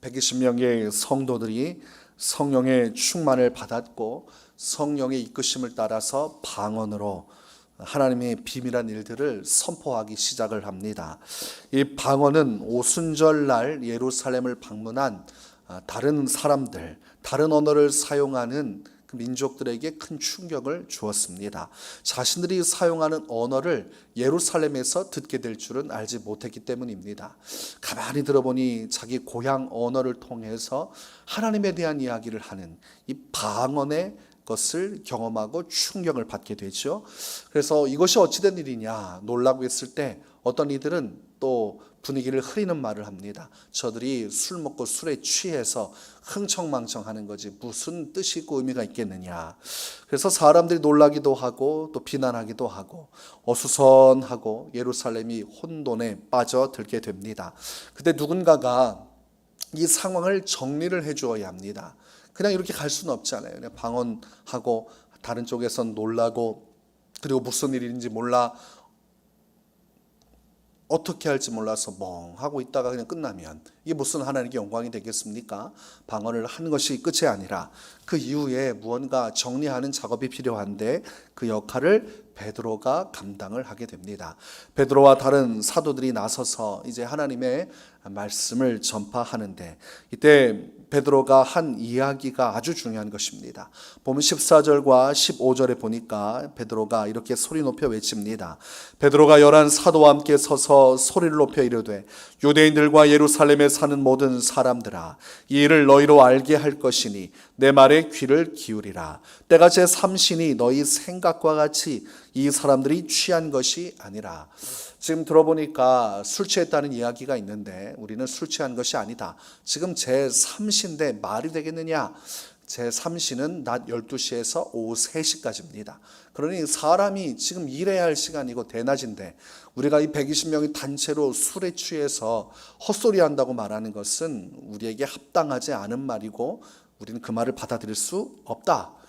120명의 성도들이 성령의 충만을 받았고 성령의 이끄심을 따라서 방언으로 하나님의 비밀한 일들을 선포하기 시작을 합니다. 이 방언은 오순절 날 예루살렘을 방문한 아, 다른 사람들, 다른 언어를 사용하는 그 민족들에게 큰 충격을 주었습니다. 자신들이 사용하는 언어를 예루살렘에서 듣게 될 줄은 알지 못했기 때문입니다. 가만히 들어보니 자기 고향 언어를 통해서 하나님에 대한 이야기를 하는 이 방언의 것을 경험하고 충격을 받게 되죠. 그래서 이것이 어찌된 일이냐 놀라고 했을 때 어떤 이들은 또 분위기를 흐리는 말을 합니다. 저들이 술 먹고 술에 취해서 흥청망청 하는 거지 무슨 뜻이 있고 의미가 있겠느냐. 그래서 사람들이 놀라기도 하고 또 비난하기도 하고 어수선하고 예루살렘이 혼돈에 빠져들게 됩니다. 그때 누군가가 이 상황을 정리를 해 주어야 합니다. 그냥 이렇게 갈 수는 없잖아요. 그냥 방언하고 다른 쪽에선 놀라고 그리고 무슨 일인지 몰라 어떻게 할지 몰라서 멍하고 있다가 그냥 끝나면 이게 무슨 하나님께 영광이 되겠습니까? 방언을 한 것이 끝이 아니라 그 이후에 무언가 정리하는 작업이 필요한데 그 역할을 베드로가 감당을 하게 됩니다. 베드로와 다른 사도들이 나서서 이제 하나님의 말씀을 전파하는데 이때 베드로가 한 이야기가 아주 중요한 것입니다. 보면 14절과 15절에 보니까 베드로가 이렇게 소리 높여 외칩니다. 베드로가 열한 사도와 함께 서서 소리를 높여 이르되 유대인들과 예루살렘에 사는 모든 사람들아 이 일을 너희로 알게 할 것이니 내 말에 귀를 기울이라. 때가 제 삼신이 너희 생각과 같이 이 사람들이 취한 것이 아니라 지금 들어보니까 술 취했다는 이야기가 있는데 우리는 술 취한 것이 아니다. 지금 제 3시인데 말이 되겠느냐? 제 3시는 낮 12시에서 오후 3시까지입니다. 그러니 사람이 지금 일해야 할 시간이고 대낮인데 우리가 이 120명이 단체로 술에 취해서 헛소리 한다고 말하는 것은 우리에게 합당하지 않은 말이고 우리는 그 말을 받아들일 수 없다.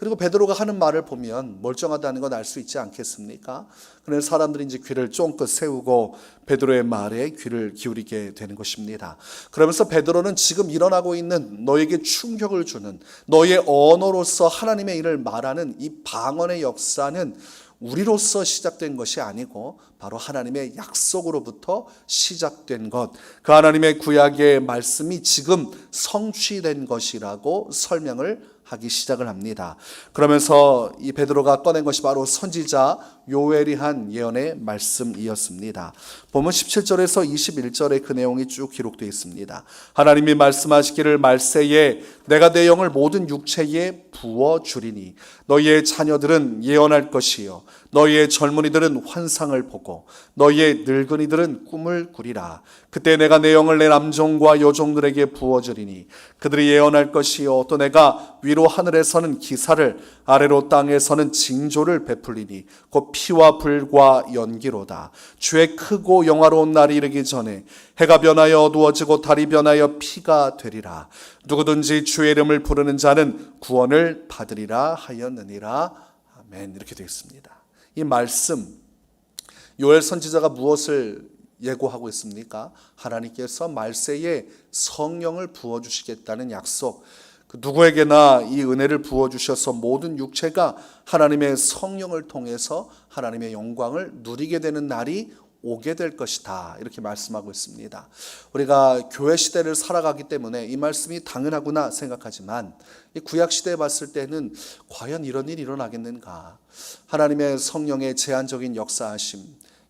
그리고 베드로가 하는 말을 보면 멀쩡하다는 건 알 수 있지 않겠습니까? 그래서 사람들이 이제 귀를 쫑긋 세우고 베드로의 말에 귀를 기울이게 되는 것입니다. 그러면서 베드로는 지금 일어나고 있는 너에게 충격을 주는 너의 언어로서 하나님의 일을 말하는 이 방언의 역사는 우리로서 시작된 것이 아니고 바로 하나님의 약속으로부터 시작된 것. 그 하나님의 구약의 말씀이 지금 성취된 것이라고 설명을 하기 시작을 합니다. 그러면서 이 베드로가 꺼낸 것이 바로 선지자 요엘이 한 예언의 말씀이었습니다. 보면 17절에서 21절에 그 내용이 쭉 기록되어 있습니다. 하나님이 말씀하시기를 말세에 내가 내 영을 모든 육체에 부어 주리니 너희의 자녀들은 예언할 것이요 너희의 젊은이들은 환상을 보고 너희의 늙은이들은 꿈을 꾸리라 그때 내가 내 영을 내 남종과 여종들에게 부어 주리니 그들이 예언할 것이요 또 내가 위로 하늘에서는 기사를 아래로 땅에서는 징조를 베풀리니 곧 피와 불과 연기로다 주의 크고 영화로운 날이 이르기 전에 해가 변하여 어두워지고 달이 변하여 피가 되리라 누구든지 주의 이름을 부르는 자는 구원을 받으리라 하였느니라 아멘 이렇게 되어 있습니다 이 말씀 요엘 선지자가 무엇을 예고하고 있습니까? 하나님께서 말세에 성령을 부어 주시겠다는 약속. 그 누구에게나 이 은혜를 부어 주셔서 모든 육체가 하나님의 성령을 통해서 하나님의 영광을 누리게 되는 날이 오게 될 것이다. 이렇게 말씀하고 있습니다. 우리가 교회 시대를 살아가기 때문에 이 말씀이 당연하구나 생각하지만 이 구약 시대에 봤을 때는 과연 이런 일이 일어나겠는가? 하나님의 성령의 제한적인 역사하심,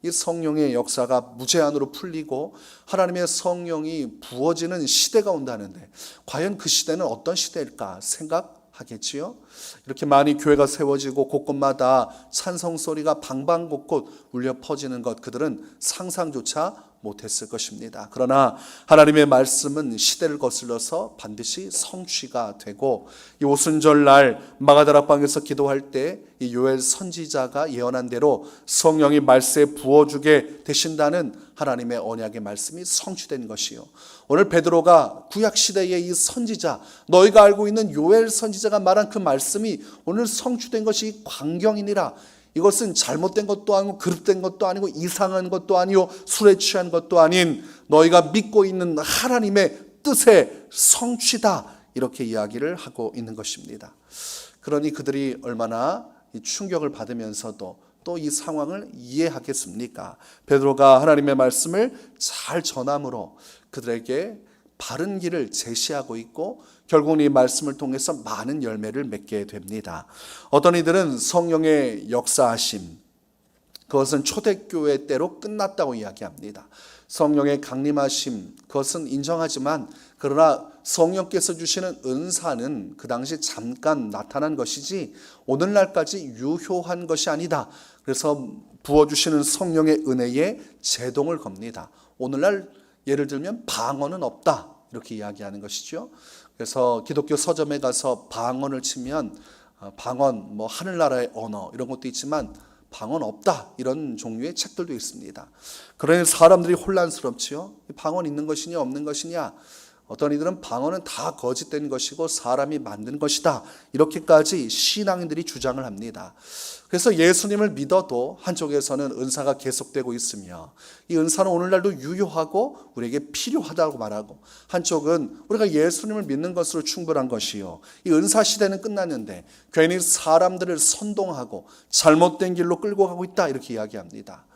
이 성령의 역사가 무제한으로 풀리고 하나님의 성령이 부어지는 시대가 온다는데 과연 그 시대는 어떤 시대일까 생각하겠지요? 이렇게 많이 교회가 세워지고 곳곳마다 찬성 소리가 방방곡곡 울려 퍼지는 것 그들은 상상조차 못했을 것입니다. 그러나 하나님의 말씀은 시대를 거슬러서 반드시 성취가 되고 이 오순절 날 마가다락방에서 기도할 때 이 요엘 선지자가 예언한 대로 성령이 말세에 부어주게 되신다는 하나님의 언약의 말씀이 성취된 것이요. 오늘 베드로가 구약 시대의 이 선지자 너희가 알고 있는 요엘 선지자가 말한 그 말씀 이 오늘 성취된 것이 광경이니라. 이것은 잘못된 것도 아니고 그릇된 것도 아니고 이상한 것도 아니요 술에 취한 것도 아닌 너희가 믿고 있는 하나님의 뜻의 성취다 이렇게 이야기를 하고 있는 것입니다. 그러니 그들이 얼마나 이 충격을 받으면서도 또 이 상황을 이해하겠습니까? 베드로가 하나님의 말씀을 잘 전함으로 그들에게 바른 길을 제시하고 있고 결국은 이 말씀을 통해서 많은 열매를 맺게 됩니다. 어떤 이들은 성령의 역사하심 그것은 초대교회 때로 끝났다고 이야기합니다. 성령의 강림하심 그것은 인정하지만 그러나 성령께서 주시는 은사는 그 당시 잠깐 나타난 것이지 오늘날까지 유효한 것이 아니다. 그래서 부어주시는 성령의 은혜에 제동을 겁니다. 오늘날 예를 들면 방언은 없다. 이렇게 이야기하는 것이죠. 그래서 기독교 서점에 가서 방언을 치면 어, 방언, 뭐 하늘나라의 언어 이런 것도 있지만 방언 없다 이런 종류의 책들도 있습니다. 그러니 사람들이 혼란스럽지요. 방언 있는 것이냐 없는 것이냐. 어떤 이들은 방언은 다 거짓된 것이고 사람이 만든 것이다. 이렇게까지 신앙인들이 주장을 합니다. 그래서 예수님을 믿어도 한쪽에서는 은사가 계속되고 있으며 이 은사는 오늘날도 유효하고 우리에게 필요하다고 말하고 한쪽은 우리가 예수님을 믿는 것으로 충분한 것이요. 이 은사 시대는 끝났는데 괜히 사람들을 선동하고 잘못된 길로 끌고 가고 있다 이렇게 이야기합니다.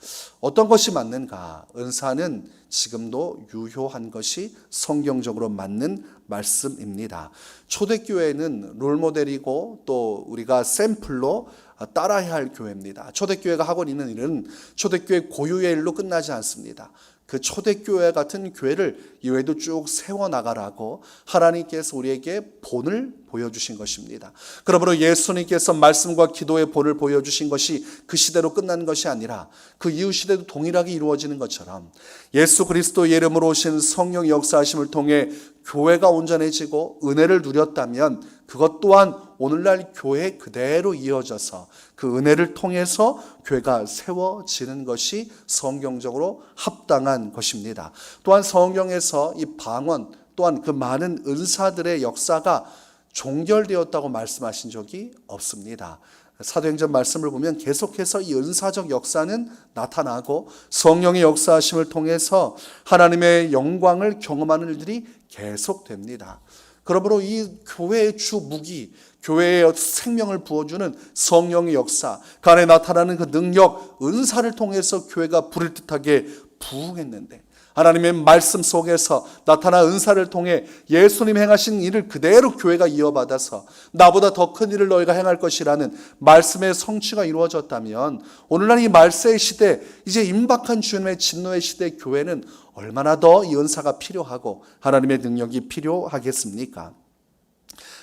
어떤 것이 맞는가? 은사는 지금도 유효한 것이 성경적으로 맞는 말씀입니다. 초대교회는 롤모델이고 또 우리가 샘플로 따라야 할 교회입니다. 초대교회가 하고 있는 일은 초대교회 고유의 일로 끝나지 않습니다. 그 초대교회 같은 교회를 이외에도 쭉 세워나가라고 하나님께서 우리에게 본을 보여주신 것입니다. 그러므로 예수님께서 말씀과 기도의 본을 보여주신 것이 그 시대로 끝난 것이 아니라 그 이후 시대도 동일하게 이루어지는 것처럼 예수 그리스도의 이름으로 오신 성령 역사하심을 통해 교회가 온전해지고 은혜를 누렸다면 그것 또한 오늘날 교회 그대로 이어져서 그 은혜를 통해서 교회가 세워지는 것이 성경적으로 합당한 것입니다. 또한 성경에서 이 방언 또한 그 많은 은사들의 역사가 종결되었다고 말씀하신 적이 없습니다. 사도행전 말씀을 보면 계속해서 이 은사적 역사는 나타나고 성령의 역사하심을 통해서 하나님의 영광을 경험하는 일들이 계속됩니다. 그러므로 이 교회의 주 무기, 교회의 생명을 부어주는 성령의 역사, 그 안에 나타나는 그 능력, 은사를 통해서 교회가 불을 듯하게 부흥했는데 하나님의 말씀 속에서 나타난 은사를 통해 예수님 행하신 일을 그대로 교회가 이어받아서 나보다 더 큰 일을 너희가 행할 것이라는 말씀의 성취가 이루어졌다면 오늘날 이 말세의 시대 이제 임박한 주님의 진노의 시대 교회는 얼마나 더 이 은사가 필요하고 하나님의 능력이 필요하겠습니까?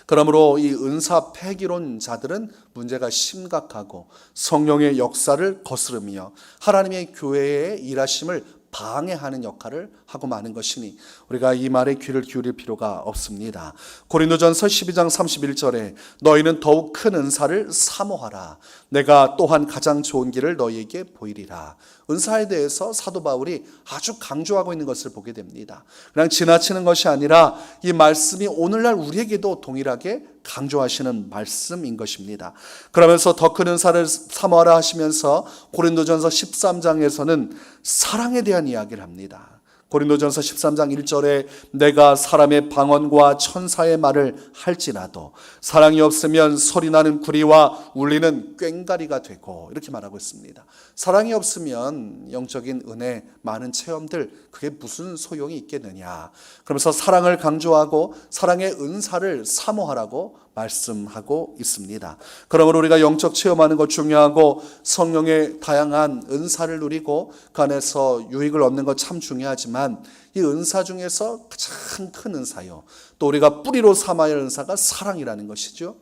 그러므로 이 은사 폐기론자들은 문제가 심각하고 성령의 역사를 거스르며 하나님의 교회의 일하심을 방해하는 역할을 하고 마는 것이니 우리가 이 말에 귀를 기울일 필요가 없습니다. 고린도전서 12장 31절에 너희는 더욱 큰 은사를 사모하라. 내가 또한 가장 좋은 길을 너희에게 보이리라. 은사에 대해서 사도 바울이 아주 강조하고 있는 것을 보게 됩니다. 그냥 지나치는 것이 아니라 이 말씀이 오늘날 우리에게도 동일하게 강조하시는 말씀인 것입니다. 그러면서 더 큰 은사를 사모하라 하시면서 고린도전서 13장에서는 사랑에 대한 이야기를 합니다. 고린도전서 13장 1절에 내가 사람의 방언과 천사의 말을 할지라도 사랑이 없으면 소리 나는 구리와 울리는 꽹가리가 되고 이렇게 말하고 있습니다. 사랑이 없으면 영적인 은혜 많은 체험들 그게 무슨 소용이 있겠느냐. 그러면서 사랑을 강조하고 사랑의 은사를 사모하라고 말씀하고 있습니다. 그러므로 우리가 영적 체험하는 것 중요하고 성령의 다양한 은사를 누리고 그 안에서 유익을 얻는 것 참 중요하지만 이 은사 중에서 가장 큰 은사요. 또 우리가 뿌리로 삼아야 할 은사가 사랑이라는 것이죠.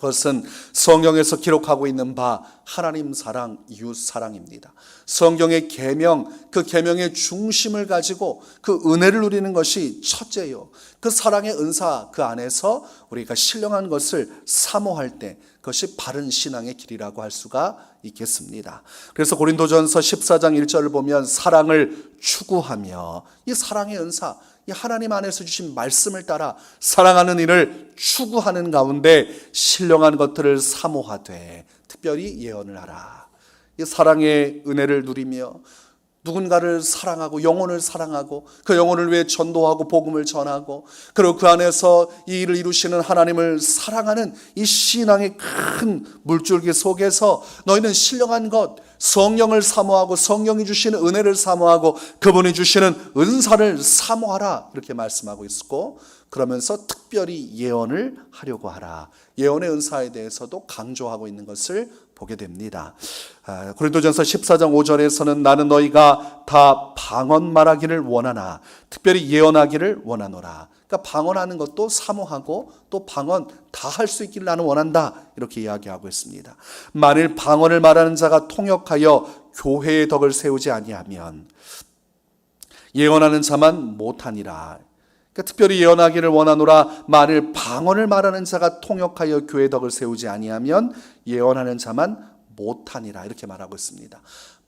그것은 성경에서 기록하고 있는 바 하나님 사랑, 이웃 사랑입니다. 성경의 계명, 그 계명의 중심을 가지고 그 은혜를 누리는 것이 첫째요. 그 사랑의 은사 그 안에서 우리가 신령한 것을 사모할 때 그것이 바른 신앙의 길이라고 할 수가 있겠습니다. 그래서 고린도전서 14장 1절을 보면 사랑을 추구하며 이 사랑의 은사 이 하나님 안에서 주신 말씀을 따라 사랑하는 일을 추구하는 가운데 신령한 것들을 사모하되 특별히 예언을 하라. 이 사랑의 은혜를 누리며 누군가를 사랑하고 영혼을 사랑하고 그 영혼을 위해 전도하고 복음을 전하고 그리고 그 안에서 이 일을 이루시는 하나님을 사랑하는 이 신앙의 큰 물줄기 속에서 너희는 신령한 것 성령을 사모하고 성령이 주시는 은혜를 사모하고 그분이 주시는 은사를 사모하라. 이렇게 말씀하고 있고 그러면서 특별히 예언을 하려고 하라. 예언의 은사에 대해서도 강조하고 있는 것을 보게 됩니다. 아, 고린도전서 14장 5절에서는 나는 너희가 다 방언 말하기를 원하나 특별히 예언하기를 원하노라. 그러니까 방언하는 것도 사모하고 또 방언 다 할 수 있기를 나는 원한다. 이렇게 이야기하고 있습니다. 만일 방언을 말하는 자가 통역하여 교회의 덕을 세우지 아니하면 예언하는 자만 못하니라. 그러니까 특별히 예언하기를 원하노라 만일 방언을 말하는 자가 통역하여 교회 덕을 세우지 아니하면 예언하는 자만 못하니라 이렇게 말하고 있습니다.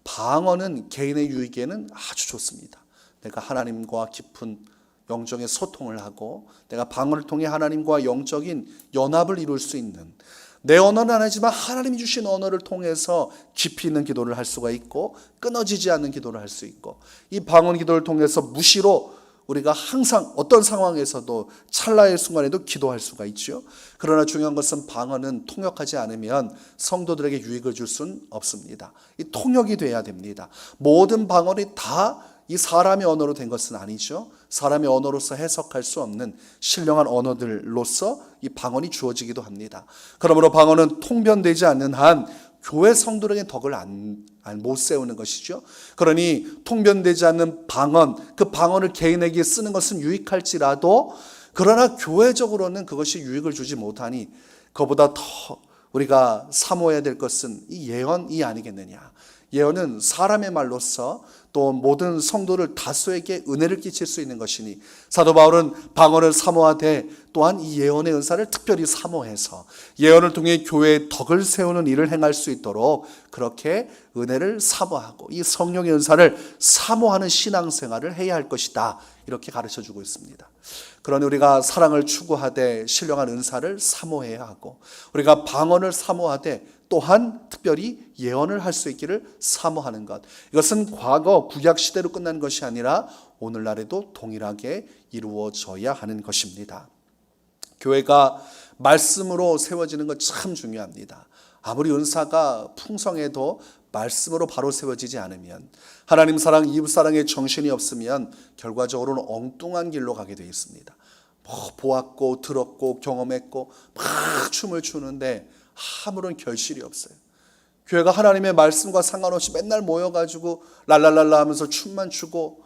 방언은 개인의 유익에는 아주 좋습니다. 내가 하나님과 깊은 영적인 소통을 하고 내가 방언을 통해 하나님과 영적인 연합을 이룰 수 있는 내 언어는 아니지만 하나님이 주신 언어를 통해서 깊이 있는 기도를 할 수가 있고 끊어지지 않는 기도를 할 수 있고 이 방언 기도를 통해서 무시로 우리가 항상 어떤 상황에서도 찰나의 순간에도 기도할 수가 있죠. 그러나 중요한 것은 방언은 통역하지 않으면 성도들에게 유익을 줄 수는 없습니다. 이 통역이 돼야 됩니다. 모든 방언이 다 이 사람의 언어로 된 것은 아니죠. 사람의 언어로서 해석할 수 없는 신령한 언어들로서 이 방언이 주어지기도 합니다. 그러므로 방언은 통변되지 않는 한 교회 성도에게 덕을 안, 안, 못 세우는 것이죠. 그러니 통변되지 않는 방언, 그 방언을 개인에게 쓰는 것은 유익할지라도 그러나 교회적으로는 그것이 유익을 주지 못하니 그보다 더 우리가 사모해야 될 것은 이 예언이 아니겠느냐. 예언은 사람의 말로서 또 모든 성도를 다수에게 은혜를 끼칠 수 있는 것이니 사도 바울은 방언을 사모하되 또한 이 예언의 은사를 특별히 사모해서 예언을 통해 교회의 덕을 세우는 일을 행할 수 있도록 그렇게 은혜를 사모하고 이 성령의 은사를 사모하는 신앙생활을 해야 할 것이다 이렇게 가르쳐 주고 있습니다. 그러니 우리가 사랑을 추구하되 신령한 은사를 사모해야 하고 우리가 방언을 사모하되 또한 특별히 예언을 할 수 있기를 사모하는 것. 이것은 과거 구약 시대로 끝난 것이 아니라 오늘날에도 동일하게 이루어져야 하는 것입니다. 교회가 말씀으로 세워지는 것 참 중요합니다. 아무리 은사가 풍성해도 말씀으로 바로 세워지지 않으면 하나님 사랑, 이웃 사랑의 정신이 없으면 결과적으로는 엉뚱한 길로 가게 되어 있습니다. 뭐 보았고 들었고 경험했고 막 춤을 추는데 아무런 결실이 없어요. 교회가 하나님의 말씀과 상관없이 맨날 모여가지고 랄랄랄라 하면서 춤만 추고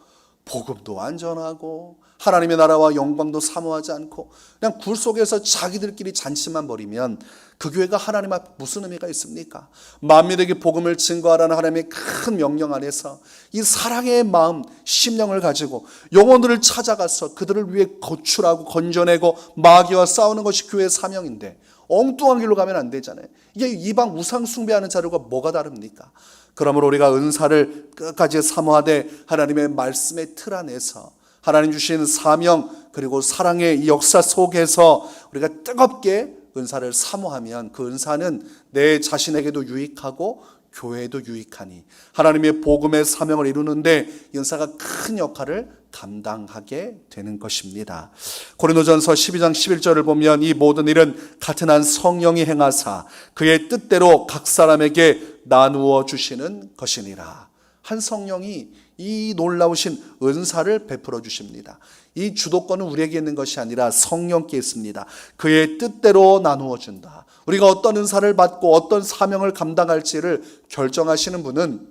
복음도 안 전하고 하나님의 나라와 영광도 사모하지 않고 그냥 굴 속에서 자기들끼리 잔치만 벌이면 그 교회가 하나님 앞 무슨 의미가 있습니까? 만민에게 복음을 증거하라는 하나님의 큰 명령 안에서 이 사랑의 마음, 심령을 가지고 영혼들을 찾아가서 그들을 위해 거출하고 건져내고 마귀와 싸우는 것이 교회의 사명인데 엉뚱한 길로 가면 안 되잖아요. 이게 이방 우상 숭배하는 자료가 뭐가 다릅니까? 그러므로 우리가 은사를 끝까지 사모하되 하나님의 말씀의 틀 안에서 하나님 주신 사명 그리고 사랑의 역사 속에서 우리가 뜨겁게 은사를 사모하면 그 은사는 내 자신에게도 유익하고 교회에도 유익하니 하나님의 복음의 사명을 이루는데 은사가 큰 역할을 감당하게 되는 것입니다. 고린도전서 12장 11절을 보면 이 모든 일은 같은 한 성령이 행하사 그의 뜻대로 각 사람에게 나누어 주시는 것이니라. 한 성령이 이 놀라우신 은사를 베풀어 주십니다. 이 주도권은 우리에게 있는 것이 아니라 성령께 있습니다. 그의 뜻대로 나누어 준다. 우리가 어떤 은사를 받고 어떤 사명을 감당할지를 결정하시는 분은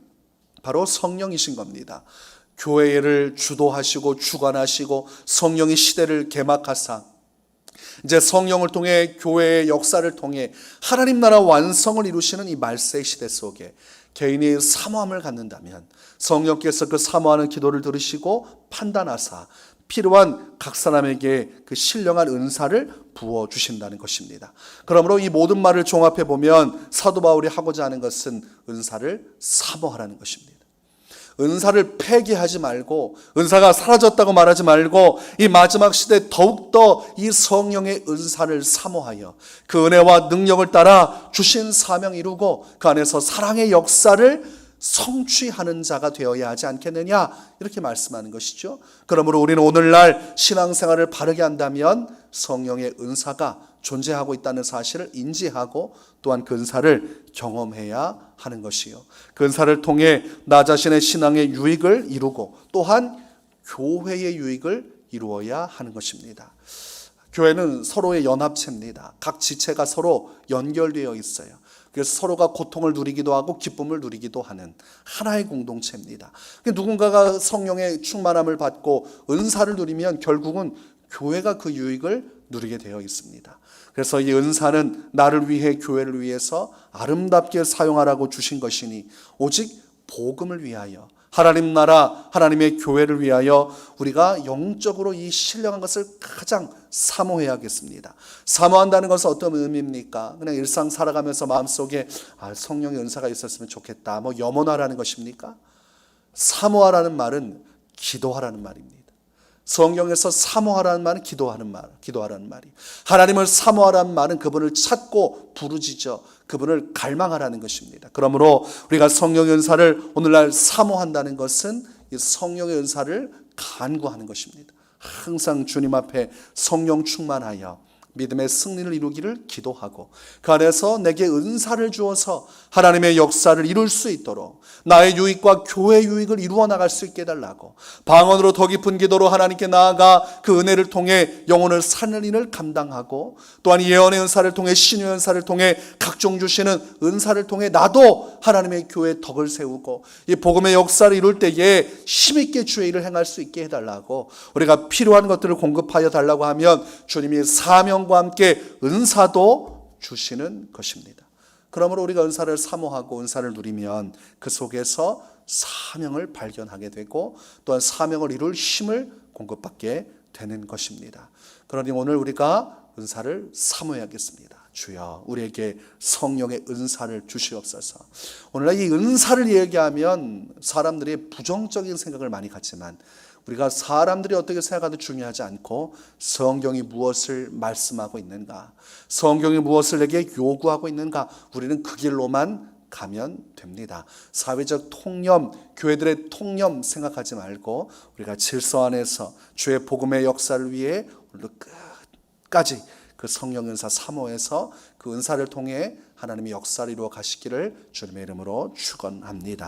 바로 성령이신 겁니다. 교회를 주도하시고 주관하시고 성령의 시대를 개막하사 이제 성령을 통해 교회의 역사를 통해 하나님 나라 완성을 이루시는 이 말세 시대 속에 개인이 사모함을 갖는다면 성령께서 그 사모하는 기도를 들으시고 판단하사 필요한 각 사람에게 그 신령한 은사를 부어 주신다는 것입니다. 그러므로 이 모든 말을 종합해 보면 사도 바울이 하고자 하는 것은 은사를 사모하라는 것입니다. 은사를 폐기하지 말고 은사가 사라졌다고 말하지 말고 이 마지막 시대 더욱더 이 성령의 은사를 사모하여 그 은혜와 능력을 따라 주신 사명 이루고 그 안에서 사랑의 역사를 성취하는 자가 되어야 하지 않겠느냐 이렇게 말씀하는 것이죠. 그러므로 우리는 오늘날 신앙생활을 바르게 한다면 성령의 은사가 존재하고 있다는 사실을 인지하고 또한 그 은사를 경험해야 하는 것이요. 그 은사를 통해 나 자신의 신앙의 유익을 이루고 또한 교회의 유익을 이루어야 하는 것입니다. 교회는 서로의 연합체입니다. 각 지체가 서로 연결되어 있어요. 그래서 서로가 고통을 누리기도 하고 기쁨을 누리기도 하는 하나의 공동체입니다. 누군가가 성령의 충만함을 받고 은사를 누리면 결국은 교회가 그 유익을 누리게 되어 있습니다. 그래서 이 은사는 나를 위해 교회를 위해서 아름답게 사용하라고 주신 것이니 오직 복음을 위하여 하나님 나라 하나님의 교회를 위하여 우리가 영적으로 이 신령한 것을 가장 사모해야겠습니다. 사모한다는 것은 어떤 의미입니까? 그냥 일상 살아가면서 마음속에 아, 성령의 은사가 있었으면 좋겠다. 뭐 염원하라는 것입니까? 사모하라는 말은 기도하라는 말입니다. 성경에서 사모하라는 말은 기도하는 말, 기도하라는 말이. 하나님을 사모하라는 말은 그분을 찾고 부르짖어 그분을 갈망하라는 것입니다. 그러므로 우리가 성령의 은사를 오늘날 사모한다는 것은 이 성령의 은사를 간구하는 것입니다. 항상 주님 앞에 성령 충만하여 믿음의 승리를 이루기를 기도하고 그 안에서 내게 은사를 주어서 하나님의 역사를 이룰 수 있도록 나의 유익과 교회 유익을 이루어 나갈 수 있게 해달라고 방언으로 더 깊은 기도로 하나님께 나아가 그 은혜를 통해 영혼을 사는 일을 감당하고 또한 예언의 은사를 통해 신의 은사를 통해 각종 주시는 은사를 통해 나도 하나님의 교회에 덕을 세우고 이 복음의 역사를 이룰 때에 힘있게 주의 일을 행할 수 있게 해달라고 우리가 필요한 것들을 공급하여 달라고 하면 주님이 사명 과 함께 은사도 주시는 것입니다. 그러므로 우리가 은사를 사모하고 은사를 누리면 그 속에서 사명을 발견하게 되고 또한 사명을 이룰 힘을 공급받게 되는 것입니다. 그러니 오늘 우리가 은사를 사모해야겠습니다. 주여 우리에게 성령의 은사를 주시옵소서. 오늘날 이 은사를 얘기하면 사람들이 부정적인 생각을 많이 갖지만 우리가 사람들이 어떻게 생각하도 중요하지 않고 성경이 무엇을 말씀하고 있는가, 성경이 무엇을 내게 요구하고 있는가, 우리는 그 길로만 가면 됩니다. 사회적 통념, 교회들의 통념 생각하지 말고 우리가 질서 안에서 주의 복음의 역사를 위해 오늘도 끝까지 그 성령 은사 사모해서 그 은사를 통해 하나님의 역사를 이루어 가시기를 주님의 이름으로 축원합니다.